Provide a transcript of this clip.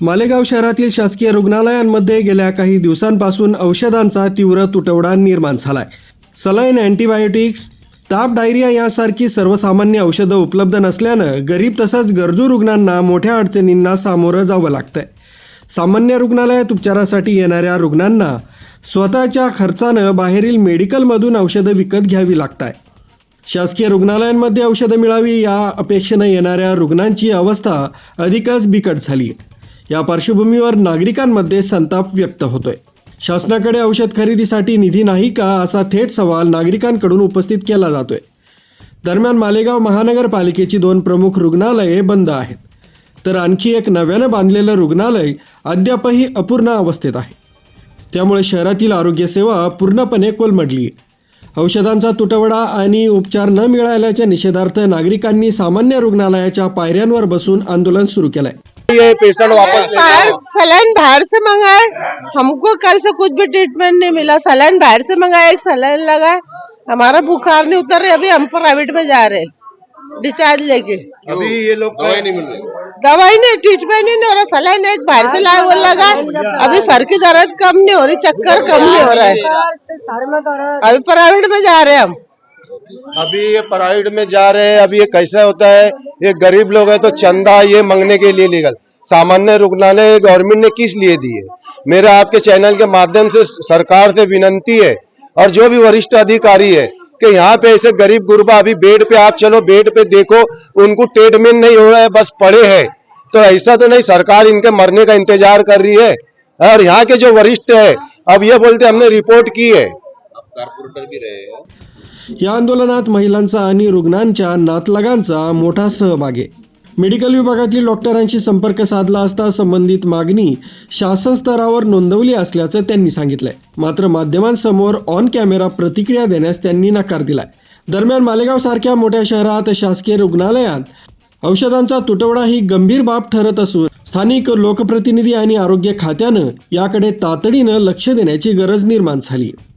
मालेगाव शहरातील शासकीय रुग्णालयांमध्ये गेल्या काही दिवसांपासून औषधांचा तीव्र तुटवडा निर्माण झालाय. सलाईन अँटीबायोटिक्स ताप डायरिया यासारखी सर्वसामान्य औषधं उपलब्ध नसल्यानं गरीब तसंच गरजू रुग्णांना मोठ्या अडचणींना सामोरं जावं लागतंय. सामान्य रुग्णालयात उपचारासाठी येणाऱ्या रुग्णांना स्वतःच्या खर्चानं बाहेरील मेडिकलमधून औषधं विकत घ्यावी लागत आहे शासकीय रुग्णालयांमध्ये औषधं मिळावी या अपेक्षेनं येणाऱ्या रुग्णांची अवस्था अधिकच बिकट झाली आहे या पार्श्वभूमीवर नागरिकांमध्ये संताप व्यक्त होतोय. शासनाकडे औषध खरेदीसाठी निधी नाही का असा थेट सवाल नागरिकांकडून उपस्थित केला जातोय. दरम्यान मालेगाव महानगरपालिकेची दोन प्रमुख रुग्णालये बंद आहेत. तर आणखी एक नव्यानं बांधलेलं रुग्णालय अद्यापही अपूर्ण अवस्थेत आहे. त्यामुळे शहरातील आरोग्यसेवा पूर्णपणे कोलमडली आहे औषधांचा तुटवडा आणि उपचार न मिळाल्याच्या निषेधार्थ नागरिकांनी सामान्य रुग्णालयाच्या पायऱ्यांवर बसून आंदोलन सुरू केलं आहे ये पेशेंट वापस बाहर सलाइन बाहर से मंगाए। हमको कल से कुछ भी ट्रीटमेंट नहीं मिला। सलाइन बाहर से मंगाया एक सलाइन लगा। हमारा बुखार नहीं उतर रहा अभी हम प्राइवेट में जा रहे डिस्चार्ज लेके। अभी ये लोग दवाई नहीं मिल रही। दवाई नहीं ट्रीटमेंट नहीं हो रहा। सलाइन एक बाहर से लाया वो लगा। अभी सर की दर्द कम नहीं हो रही चक्कर कम नहीं हो रहा है। अभी प्राइवेट में जा रहे हैं हम। अभी ये प्राइवेट में जा रहे हैं अभी ये कैसा होता है? ये गरीब लोग है तो चंदा ये मांगने के लिए लीगल। सामान्य रुग्णालय गवर्नमेंट ने किस लिए दिए मेरा आपके चैनल के माध्यम से सरकार से विनंती है और जो भी वरिष्ठ अधिकारी है कि यहाँ पे ऐसे गरीब गुरबा, अभी बेड पे आप चलो, बेड पे देखो, उनको ट्रीटमेंट नहीं हो रहा है, बस पड़े हैं। तो ऐसा तो नहीं, सरकार इनके मरने का इंतज़ार कर रही है। और यहाँ के जो वरिष्ठ है, अब ये बोलते हमने रिपोर्ट की है। या आंदोलनात महिलांचा आणि रुग्णांच्या नातलगांचा मोठा सहभाग. आहे मेडिकल विभागातील डॉक्टरांशी संपर्क साधला असता संबंधित मागणी शासन स्तरावर नोंदवली असल्याचं त्यांनी सांगितलंय. मात्र माध्यमांसमोर ऑन कॅमेरा प्रतिक्रिया देण्यास त्यांनी नकार दिलाय. दरम्यान मालेगाव सारख्या मोठ्या शहरात शासकीय रुग्णालयात औषधांचा तुटवडा ही गंभीर बाब ठरत असून स्थानिक लोकप्रतिनिधी आणि आरोग्य खात्यानं याकडे तातडीनं लक्ष देण्याची गरज निर्माण झाली आहे